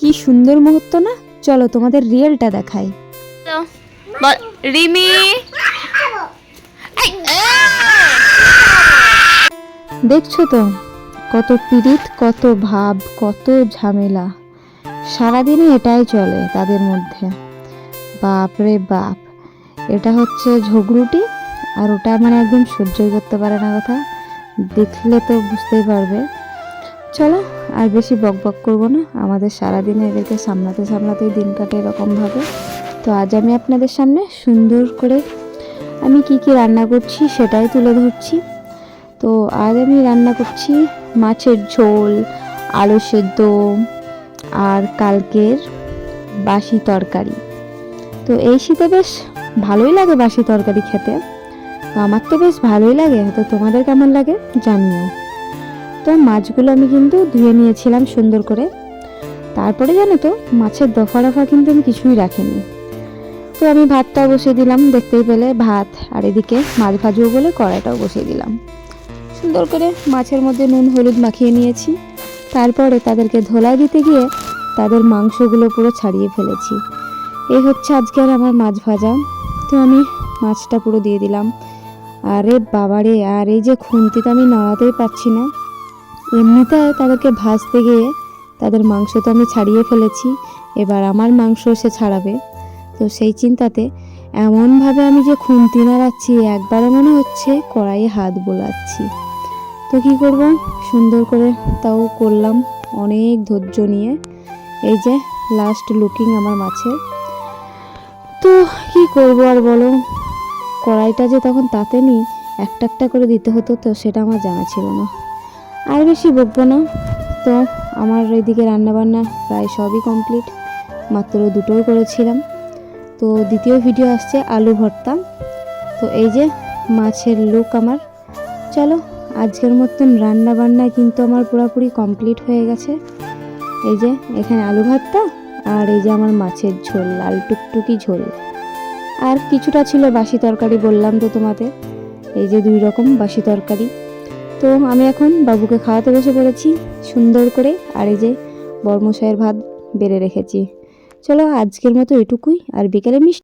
কি সুন্দর মুহূর্ত না? চলো তোমাদের রিয়েলটা দেখাই। রিমি! দেখছ তো? কত পীড়িত কত ভাব কত ঝামেলা। সারাদিনই এটাই চলে তাদের মধ্যে। বাপ রে বাপ। এটা হচ্ছে ঝগড়ুটি আর ওটা মানে একদম সহ্যই করতে পারে না কথা। দেখলে তো বুঝতেই পারবে। চলো, আর বেশি বক বক করব না। আমাদের সারাদিন এদেরকে সামলাতে সামলাতেই দিন কাটে এরকমভাবে। তো আজ আমি আপনাদের সামনে সুন্দর করে আমি কি কি রান্না করছি সেটাই তুলে ধরছি। তো আজ আমি রান্না করছি মাছের ঝোল, আলু সেদ্ধ, আর কালকের বাসি তরকারি। তো এই শীতে বেশ ভালোই লাগে বাসি তরকারি খেতে। তো আমার তো বেশ ভালোই লাগে। তো তোমাদের কেমন লাগে জানিও। তো মাছগুলো আমি কিন্তু ধুয়ে নিয়েছিলাম সুন্দর করে। তারপরে জানো তো, মাছের দফা দফা কিন্তু আমি কিছুই রাখিনি। তো আমি ভাতটাও বসিয়ে দিলাম, দেখতেই পেলে ভাত, আর এদিকে মাছ ভাজবো বলে কড়াইটাও বসিয়ে দিলাম। সুন্দর করে মাছের মধ্যে নুন, হলুদ মাখিয়ে নিয়েছি। তারপরে তাদেরকে ধোলাই দিতে গিয়ে তাদের মাংসগুলো পুরো ছাড়িয়ে ফেলেছি। এই হচ্ছে আজকের আমার মাছ ভাজা। তো আমি মাছটা পুরো দিয়ে দিলাম। আরে বাবারে, আর এই যে খুন্তিতে আমি নড়াতেই পারছি না। এমনিতে তাদেরকে ভাজতে গিয়ে তাদের মাংস তো আমি ছাড়িয়ে ফেলেছি, এবার আমার মাংস সে ছাড়াবে। তো সেই চিন্তাতে এমনভাবে আমি যে খুন্তি নাড়াচ্ছি একবারে মনে হচ্ছে কড়াইয়ে হাত বোলাচ্ছি। তো কি করব? সুন্দর করে তাও করলাম অনেক ধৈর্য নিয়ে। এই যে লাস্ট লুকিং আমার মাছের। তো কি করব আর বলো? কড়াইটা যে তখন তাতে নি একটা একটা করে দিতে হতো তো সেটা আমার জানা ছিল না। আর বেশি বকবো না। তো আমার এদিকে রান্নাবান্না প্রায় সবই কমপ্লিট মাত্র দুটোই করেছিলাম। তো দ্বিতীয় ভিডিও আসছে আলু ভর্তা। তো এই যে মাছের লুক আমার। চলো, আজকের মতন রান্না বান্না কিন্তু আমার পুরোপুরি কমপ্লিট হয়ে গেছে। এই যে এখানে আলু ভর্তা আর এই যে আমার মাছের ঝোল, লাল টুকটুকি ঝোল। আর কিছুটা ছিল বাসি তরকারি বললাম তো তোমাদের। এই যে দুই রকম বাসি তরকারি। তো আমি এখন বাবুকে খাওয়াতে বসে পড়েছি, সুন্দর করে আর এই যে বর্মশাইয়ের ভাত বেড়ে রেখেছি। চলো আজকের মতো এটুকুই, আর বিকেলে মিষ্টি